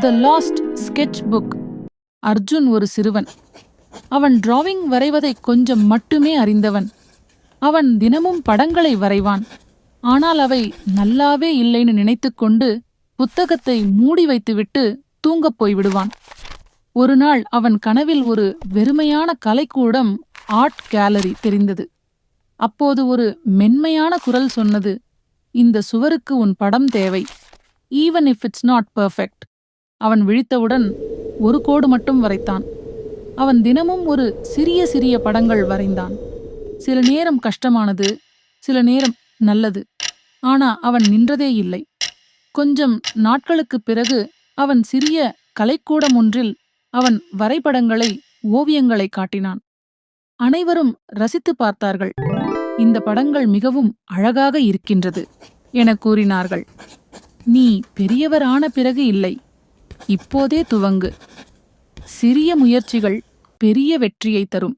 The last sketch book Arjun ஒரு சிறுவன். அவன் டிராவிங் வரைவதை கொஞ்சம் மட்டுமே அறிந்தவன். அவன் தினமும் படங்களை வரைவான். ஆனால் அவை நல்லாவே இல்லைன்னு நினைத்துக்கொண்டு புத்தகத்தை மூடி வைத்துவிட்டு தூங்கப் போய் விடுவான் ஒரு நாள் அவன் கனவில் ஒரு வெறுமையான கலைக்கூடம் ஆர்ட் கேலரி தெரிந்தது. அப்போது ஒரு மென்மையான குரல் சொன்னது இந்த சுவருக்கு உன் படம் தேவை. Even if it's not perfect அவன் விழித்தவுடன் ஒரு கோடு மட்டும் வரைத்தான். அவன் தினமும் ஒரு சிறிய சிறிய படங்கள் வரைந்தான். சில நேரம் கஷ்டமானது சில நேரம் நல்லது. ஆனா அவன் நின்றதே இல்லை. கொஞ்சம் நாட்களுக்குப் பிறகு அவன் சிறிய கலைக்கூடம் ஒன்றில் அவன் வரைபடங்களை ஓவியங்களை காட்டினான். அனைவரும் ரசித்து பார்த்தார்கள். இந்த படங்கள் மிகவும் அழகாக இருக்கின்றது என கூறினார்கள். நீ பெரியவரான பிறகு இல்லை. இப்போதே துவங்கு. சிறிய முயற்சிகள் பெரிய வெற்றியை தரும்.